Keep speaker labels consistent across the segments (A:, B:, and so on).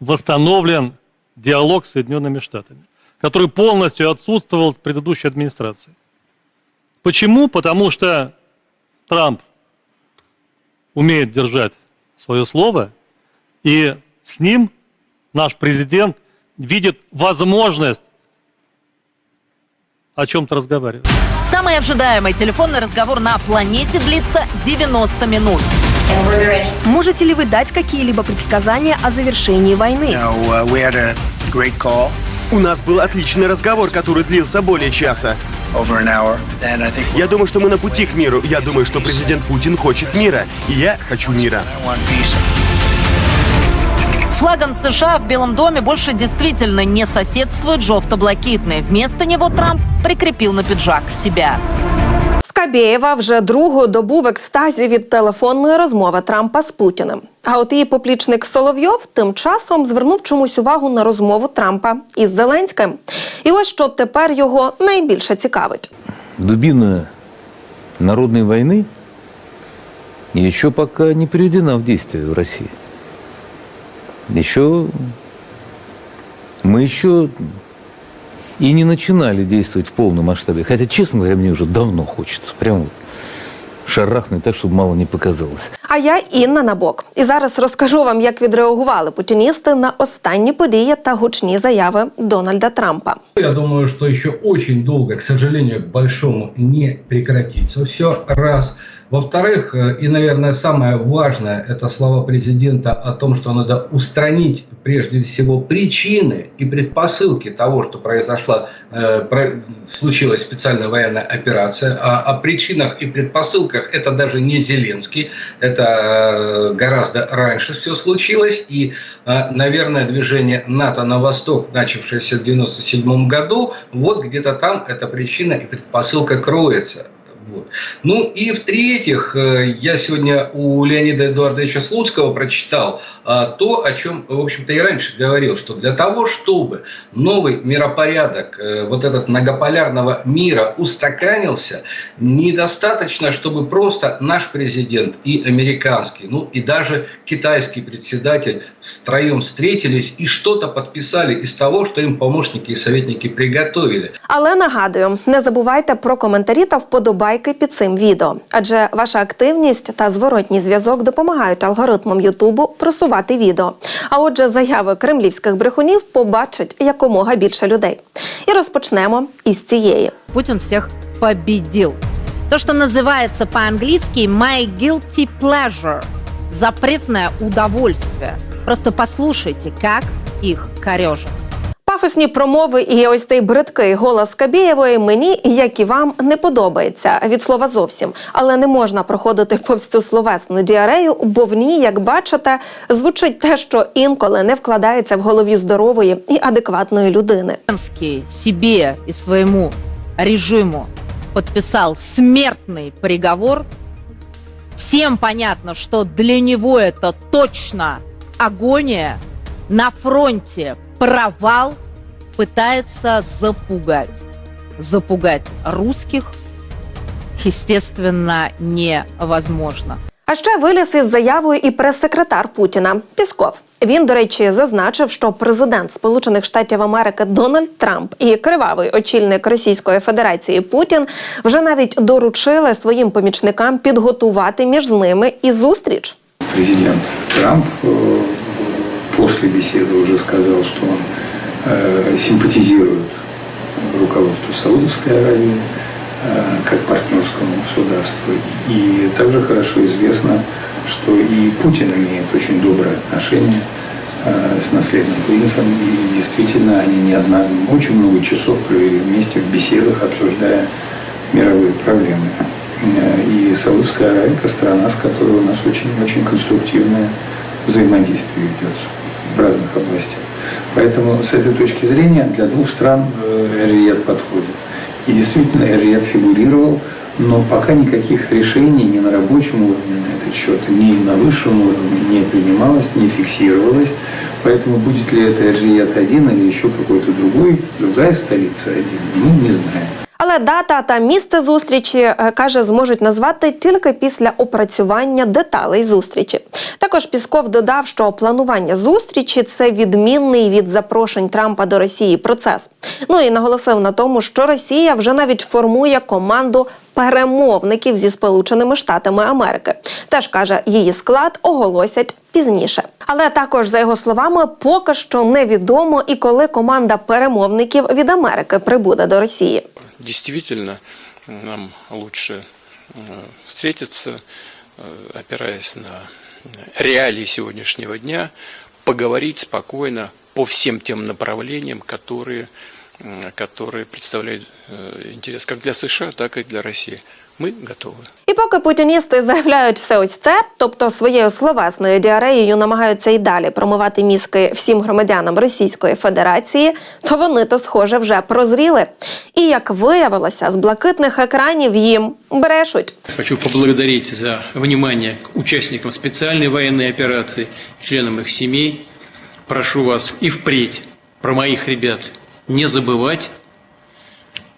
A: восстановлен диалог с Соединенными Штатами, который полностью отсутствовал в предыдущей администрации. Почему? Потому что Трамп умеет держать свое слово, и с ним наш президент видит возможность о чем-то разговаривать.
B: Самый ожидаемый телефонный разговор на планете длится 90 минут.
C: Можете ли вы дать какие-либо предсказания о завершении войны?
D: Uh,
E: У нас был отличный разговор, который длился более часа. Я думаю, что мы на пути к миру. Я думаю, что президент Путин хочет мира. И я хочу мира.
B: С флагом США в Белом доме больше действительно не соседствует жовто-блакитный. Вместо него Трамп прикрепил на пиджак себя.
F: Скабєєва вже другу добу в екстазі від телефонної розмови Трампа з Путіним. А от її поплічник Соловйов тим часом звернув чомусь увагу на розмову Трампа із Зеленським. І ось що тепер його найбільше цікавить.
G: дубина народной войны еще пока не приведена в действие в России. Еще мы еще и не начинали действовать в полном масштабе. Хотя, честно говоря, мне уже давно хочется. Прямо шарахнуть так, чтобы мало не показалось.
F: А я Інна Набок. І зараз розкажу вам, як відреагували путіністи на останні події та гучні заяви Дональда Трампа.
H: Я думаю, что еще очень долго, к сожалению, к большому не прекратится. Все раз. Во-вторых, э, и, наверное, самое важное, это слова президента о том, что надо устранить прежде всего причины и предпосылки того, что произошла, э, про- случилась специальная военная операция. А о причинах и предпосылках это даже не Зеленский, это э, гораздо раньше все случилось. И, э, наверное, движение НАТО на восток, начавшееся в 1997 году, вот где-то там эта причина и предпосылка кроется. Вот. Ну и в-третьих, э, я сегодня у Леонида Эдуардовича Слуцкого прочитал а, то, о чем, в общем-то, и раньше говорил, что для того, чтобы новый миропорядок э, вот этот многополярного мира устаканился, недостаточно, чтобы просто наш президент и американский, ну и даже китайский председатель втроем встретились и что-то подписали из того, что им помощники и советники приготовили.
F: Але нагадую, не забувайте про коментарі та вподобайки під цим відео, адже ваша активність та зворотній зв'язок допомагають алгоритмам Ютубу просувати відео. А отже, заяви кремлівських брехунів побачать якомога більше людей. І розпочнемо із цієї.
B: Путин всех победил. То, что называется по-английски «my guilty pleasure» – запретное удовольствие. Просто послушайте, как их корежит.
F: Пафосні промови і ось цей бридкий голос Кабєєвої мені, як і вам, не подобається від слова зовсім. Але не можна проходити повз цю словесну діарею, бо в ній, як бачите, звучить те, що інколи не вкладається в голові здорової і адекватної людини.
B: Себе и своему режиму подписал смертный приговор. Всем понятно, что для него это точно агония. На фронте провал пытается запугать. Запугать русских, естественно, невозможно.
F: А ще виліз із заявою і прес-секретар Путіна Пісков. Він, до речі, зазначив, що президент Сполучених Штатів Америки Дональд Трамп і кривавий очільник Російської Федерації Путін вже навіть доручили своїм помічникам підготувати між ними і зустріч.
I: Президент Трамп э, после беседы уже сказал, что он э, симпатизирует руководству Саудовской Аравии э, как партнерскому государству. И также хорошо известно, что и Путин имеет очень доброе отношение э, с наследным принцем. И действительно, они не одна, очень много часов провели вместе в беседах, обсуждая мировые проблемы. И Саудовская Аравия – это страна, с которой у нас очень-очень конструктивное взаимодействие ведется в разных областях. Поэтому с этой точки зрения для двух стран э, Эр-Рияд подходит. И действительно Эр-Рияд фигурировал, но пока никаких решений ни на рабочем уровне на этот счет, ни на высшем уровне не принималось, не фиксировалось. Поэтому будет ли это Эр-Рияд один или еще какой-то другой, другая столица один, мы не знаем.
F: Але дата та місце зустрічі е, каже, зможуть назвати тільки після опрацювання деталей зустрічі. Також Пісков додав, що планування зустрічі це відмінний від запрошень Трампа до Росії процес. Ну і наголосив на тому, що Росія вже навіть формує команду перемовників зі Сполученими Штатами Америки. Теж каже, її склад оголосять пізніше. Але також за його словами, поки що невідомо і коли команда перемовників від Америки прибуде до Росії.
J: Действительно нам лучше э, встретиться, э, опираясь на реалии сегодняшнего дня, поговорить спокойно по всем тем направлениям, которые, которые представляют э, интерес как для США, так и для России. Мы готовы.
F: І поки путіністи заявляють все ось це, тобто своєю словесною діареєю намагаються і далі промивати мізки всім громадянам Російської Федерації, то вони то схоже вже прозріли. І як виявилося, з блакитних екранів їм брешуть.
K: Хочу поблагодарить за внимание к участникам специальной военной операции, членам их семей. Прошу вас и впредь про моих ребят не забывать,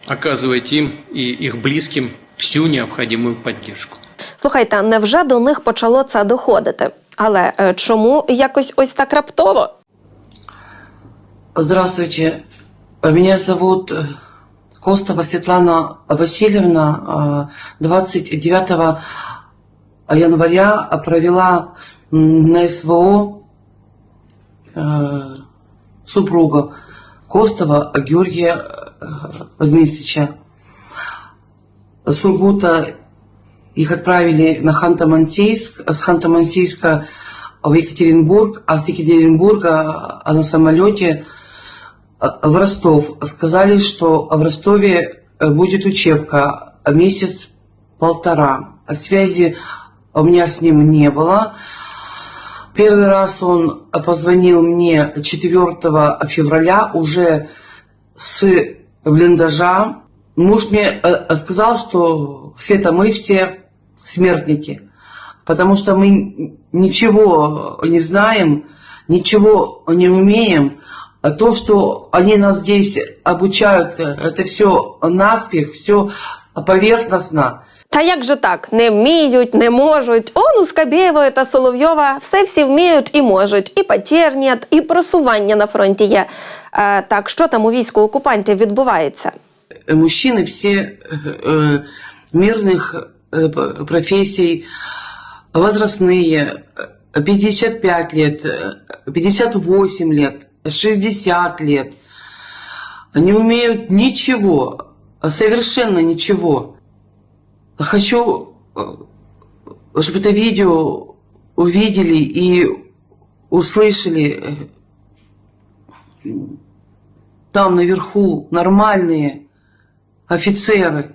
K: оказывать им и их близким всю необходимую поддержку.
F: Слухайте, невже до них почало це доходити? Але е, чому якось ось так раптово?
L: Здравствуйте. Меня зовут э, Костова Светлана Васильевна. Э, 29 января провела м, на СВО э, супруга Костова Георгия э, Дмитриевича. С Сургута их отправили на Ханты-Мансийск, с Ханты-Мансийска в Екатеринбург, а с Екатеринбурга а на самолете в Ростов. Сказали, что в Ростове э, будет учебка месяц-полтора. Связи у меня с ним не было. Первый раз он позвонил мне 4 февраля уже с блиндажа. Муж мне э, сказал, что Света, мы все смертники, потому что мы ничего не знаем, ничего не умеем. А То, что они нас здесь обучают, э, это все наспех, все поверхностно.
F: Та як же так? Не вміють, не можуть. Он у Скабєєвої та Соловйова все всі вміють і можуть. І патерніат, і просування на фронті є. Е, так, що там у війську окупантів відбувається?
L: Мужчины все э, э, мирных э, профессий, возрастные, э, 55 лет, э, 58 лет, 60 лет, не умеют ничего, совершенно ничего. Хочу, э, чтобы это видео увидели и услышали э, там наверху нормальные офицеры.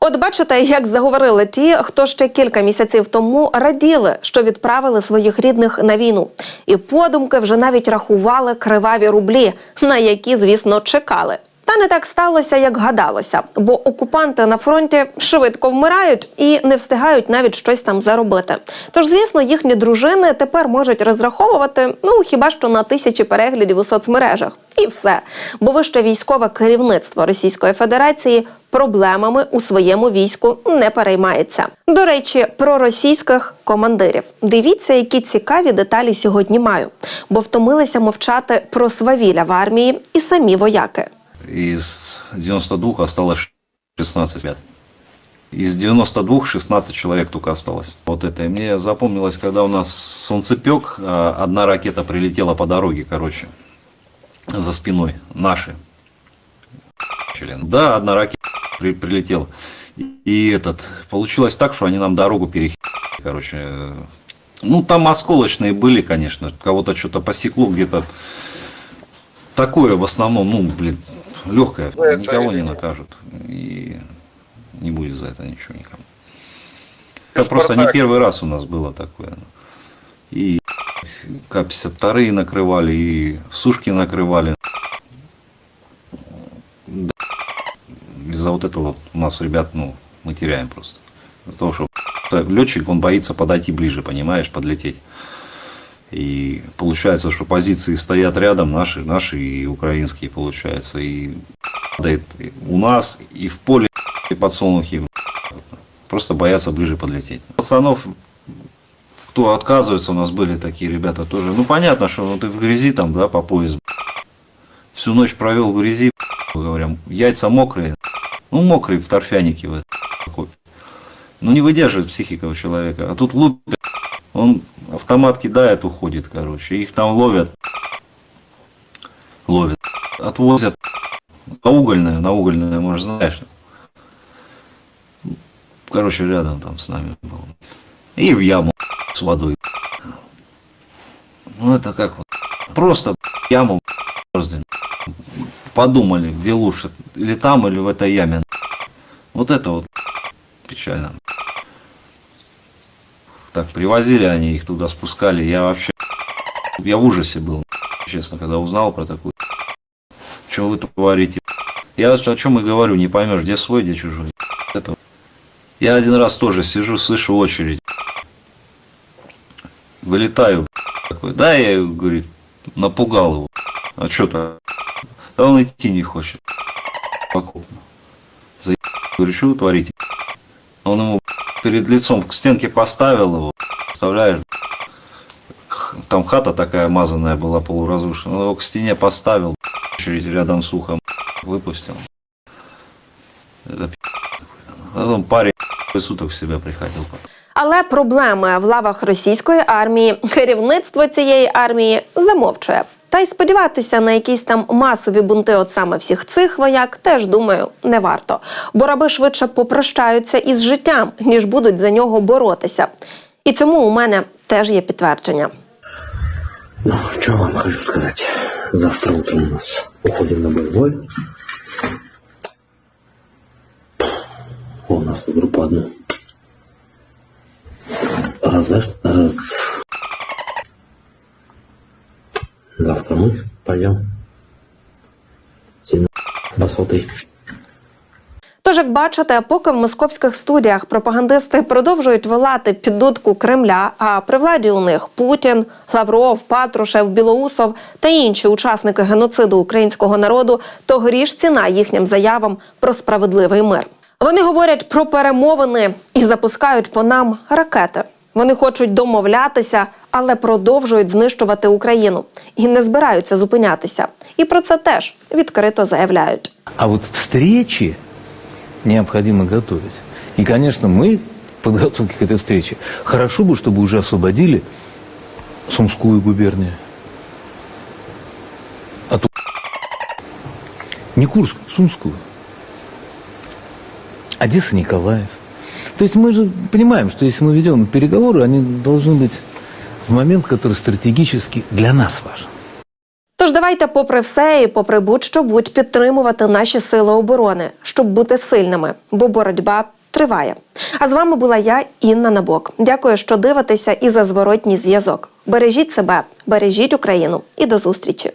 F: От бачите, як заговорили ті, хто ще кілька місяців тому раділи, що відправили своїх рідних на війну, і подумки вже навіть рахували криваві рублі, на які, звісно, чекали. Та не так сталося, як гадалося, бо окупанти на фронті швидко вмирають і не встигають навіть щось там заробити. Тож, звісно, їхні дружини тепер можуть розраховувати ну хіба що на тисячі переглядів у соцмережах, і все. Бо вище військове керівництво Російської Федерації проблемами у своєму війську не переймається. До речі, про російських командирів. Дивіться, які цікаві деталі сьогодні маю, бо втомилися мовчати про свавілля в армії і самі вояки.
M: Из 92 осталось 16 ребят. Из 92 16 человек только осталось. Вот это. И мне запомнилось, когда у нас солнцепек, а, одна ракета прилетела по дороге, короче, за спиной. Наши. Да, одна ракета при- прилетела. И, этот, получилось так, что они нам дорогу перехили, короче. Ну, там осколочные были, конечно. Кого-то что-то посекло где-то. Такое в основном, ну, блин, легкое. Никого не накажут. И не будет за это ничего никому. Это просто не первый раз у нас было такое. И К-52 накрывали, и сушки накрывали. Да. Из-за вот этого вот у нас ребят, ну, мы теряем просто. Из-за того, что летчик, он боится подойти ближе, понимаешь, подлететь. И получается, что позиции стоят рядом, наши, наши и украинские, получается. И падает у нас, и в поле, и подсолнухи. Просто боятся ближе подлететь. Пацанов, кто отказывается, у нас были такие ребята тоже. Ну, понятно, что ну, ты в грязи там, да, по пояс. Всю ночь провел в грязи, говорям, яйца мокрые. Ну, мокрые в торфянике. Вот, ну, не выдерживает психика у человека. А тут лупят. Он автомат кидает, уходит, короче. Их там ловят. Ловят. Отвозят на угольное, на угольное, может, знаешь. Короче, рядом там с нами был. И в яму с водой. Ну, это как вот. Просто яму. Подумали, где лучше. Или там, или в этой яме. Вот это вот печально. Так, привозили они их туда, спускали. Я вообще... Я в ужасе был, честно, когда узнал про такую... Что вы творите? Я о чем и говорю, не поймешь, где свой, где чужой. Это... Я один раз тоже сижу, слышу очередь. Вылетаю. Такой, да, я, говорит, напугал его. А что-то... Да он идти не хочет. Покупно. За... Говорю, что вы творите? Он ему перед лицом к стенке поставил его. Представляешь? Там хата такая мазанная была, полуразрушенная. Он его к стене поставил. Очередь рядом с ухом. Выпустил. Это пи***. Потом парень суток в себя приходил.
F: Але проблеми в лавах російської армії керівництво цієї армії замовчує. Та й сподіватися на якісь там масові бунти от саме всіх цих вояк теж думаю не варто. Бо раби швидше попрощаються із життям, ніж будуть за нього боротися. І цьому у мене теж є підтвердження.
N: Ну, что вам хочу сказать. Завтра утром у нас уходим на боевой. У нас тут группа одна. Раз, раз. Завтра мы пойдем. Сильно басотой.
F: Тож, як бачите, поки в московських студіях пропагандисти продовжують волати під дудку Кремля, а при владі у них Путін, Лавров, Патрушев, Білоусов та інші учасники геноциду українського народу, то гріш ціна їхнім заявам про справедливий мир. Вони говорять про перемовини і запускають по нам ракети. Вони хочуть домовлятися, але продовжують знищувати Україну і не збираються зупинятися. І про це теж відкрито заявляють.
G: А вот встречи необходимо готовить. И, конечно, мы в подготовке к этой встрече хорошо бы, чтобы уже освободили Сумскую губернию. А то не Курск, Сумскую. Одесса, Николаев. То есть мы же понимаем, что если мы ведем переговоры, они должны быть в момент, который стратегически для нас важен.
F: Тож давайте, попри все і попри будь-що будь підтримувати наші сили оборони, щоб бути сильними, бо боротьба триває. А з вами була я, Інна Набок. Дякую, що дивитеся і за зворотній зв'язок. Бережіть себе, бережіть Україну і до зустрічі.